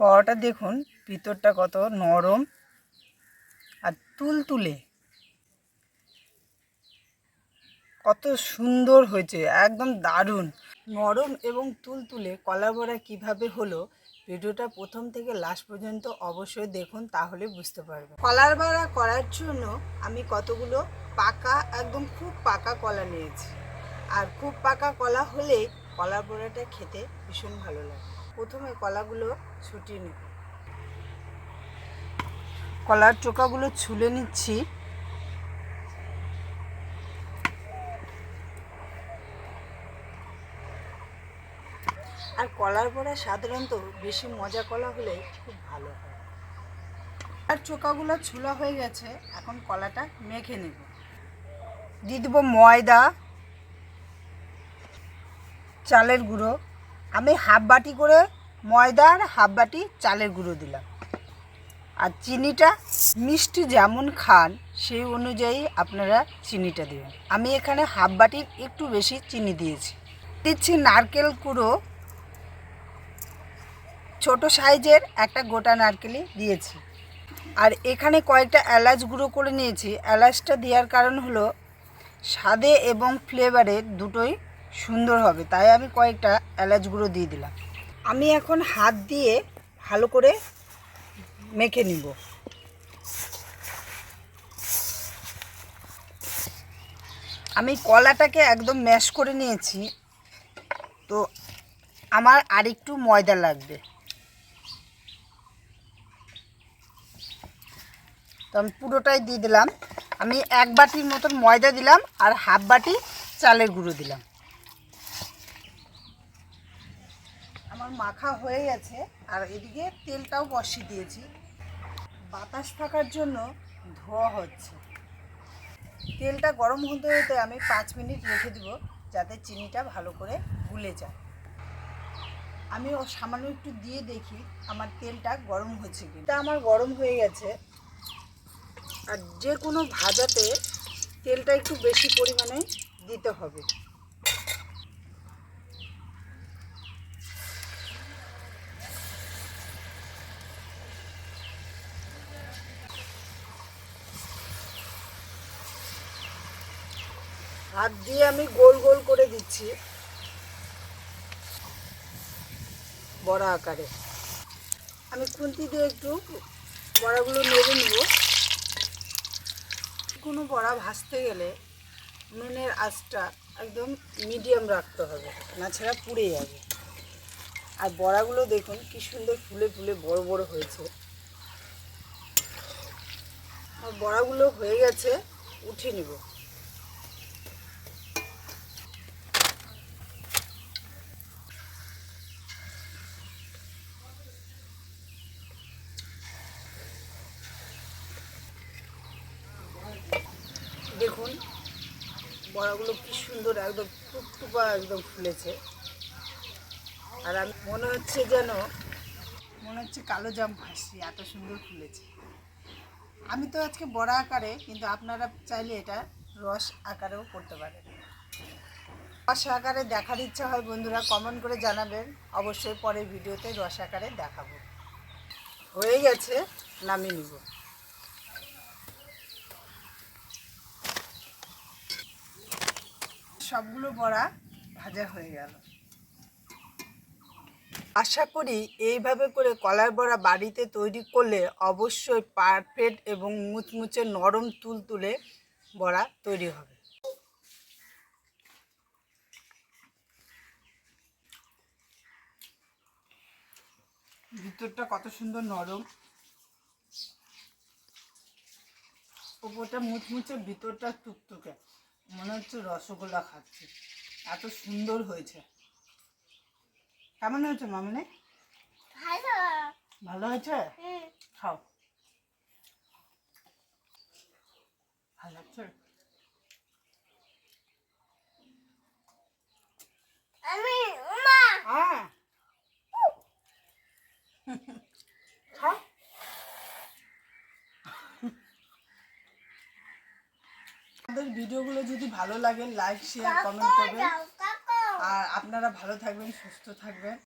বড়াটা দেখুন, ভিতরটা কত নরম আর তুলতুলে। কত সুন্দর হয়েছে, একদম দারুণ। নরম এবং তুলতুলে কলা বড়া কীভাবে হলো, ভিডিওটা প্রথম থেকে লাস্ট পর্যন্ত অবশ্যই দেখুন, তাহলে বুঝতে পারবেন। কলার বড়া করার জন্য আমি কতগুলো পাকা, একদম খুব পাকা কলা নিয়েছি। আর খুব পাকা কলা হলে কলার বড়াটা খেতে ভীষণ ভালো লাগে। প্রথমে কলাগুলো ছুটিয়ে নিব। কলার চোকাগুলো ছুলে নিচ্ছি। আর কলার বড়া সাধারণত বেশি মজা কলা হলে খুব ভালো হয়। আর চোকাগুলো ছুলা হয়ে গেছে, এখন কলাটা মেখে নেব। দিয়ে দেবো ময়দা, চালের গুঁড়ো। আমি হাফ বাটি করে ময়দা আর হাফ বাটি চালের গুঁড়ো দিলাম। আর চিনিটা মিষ্টি যেমন খান, সেই অনুযায়ী আপনারা চিনিটা দেবেন। আমি এখানে হাফ বাটির একটু বেশি চিনি দিয়েছি। দিচ্ছি নারকেল কুড়ো। ছোট সাইজের একটা গোটা নারকেলই দিয়েছি। আর এখানে কয়েকটা এলাচ গুঁড়ো করে নিয়েছি। এলাচটা দেওয়ার কারণ হলো, স্বাদে এবং ফ্লেভারে দুটোই সুন্দর হবে। তাই আমি কয়েকটা এলাচ গুঁড়ো দিয়ে দিলাম। আমি এখন হাত দিয়ে ভালো করে মেখে নিব। আমি কলাটাকে একদম ম্যাশ করে নিয়েছি। তো আমার আরেকটু ময়দা লাগবে। তো আমি পুরোটাই দিয়ে দিলাম। আমি এক বাটির মতন ময়দা দিলাম আর হাফ বাটি চালের গুঁড়ো দিলাম। আমার মাখা হয়ে গেছে আর এদিকে তেলটাও বসিয়ে দিয়েছি। বাতাস থাকার জন্য ধোয়া হচ্ছে। তেলটা গরম হতে হতে আমি পাঁচ মিনিট রেখে দেবো যাতে চিনিটা ভালো করে গুলে যায়। আমি ও সামান্য একটু দিয়ে দেখি আমার তেলটা গরম হচ্ছে কি এটা আমার গরম হয়ে গেছে। আর যে কোনো ভাজাতে তেলটা একটু বেশি পরিমাণে দিতে হবে। হাত দিয়ে আমি গোল গোল করে দিচ্ছি। বড়া আকারে। আমি খুন্তি দিয়ে একটু বড়াগুলো নেড়ে নেব। কোনো বড়া ভাজতে গেলে নুনের আঁচটা একদম মিডিয়াম রাখতে হবে, না ছাড়া পুড়ে যাবে। আর বড়াগুলো দেখুন কি সুন্দর ফুলে ফুলে বড় বড় হয়েছে। বড়াগুলো হয়ে গেছে উঠে নিব দেখুন বড়াগুলো কি সুন্দর একদম টুকটুপা একদম ফুলেছে। আর আমি মনে হচ্ছে যেন, মনে হচ্ছে কালো জাম ভাসি, এত সুন্দর ফুলেছে। আমি তো আজকে বড়া আকারে, কিন্তু আপনারা চাইলে এটা রস আকারেও করতে পারেন। রস আকারে দেখার ইচ্ছা হয় বন্ধুরা কমেন্ট করে জানাবেন। অবশ্যই পরের ভিডিওতে রস আকারে দেখাবো। হয়ে গেছে, নামিয়ে নিব। সবগুলো বড়া ভাজা হয়ে গেল। আশা করি এইভাবে করে কলার বড়া বাড়িতে তৈরি করলে অবশ্যই পারফেক্ট এবং মুচমুচে নরম তুল তুলে বড়া তৈরি হবে। ভিতরটা কত সুন্দর নরম। ওপরটা মুচমুচে, ভিতরটা টুকটুকে। মনে হচ্ছে রসগোল্লা খাচ্ছি। এত সুন্দর হয়েছে। কেমন হয়েছে মামনে? ভালো। হয়েছে? খাও। ভালো লাগছে আমি মা হ্যাঁ খাও আমাদের ভিডিওগুলো যদি ভালো লাগে লাইক শেয়ার কমেন্ট করবেন। আর আপনারা ভালো থাকবেন সুস্থ থাকবেন।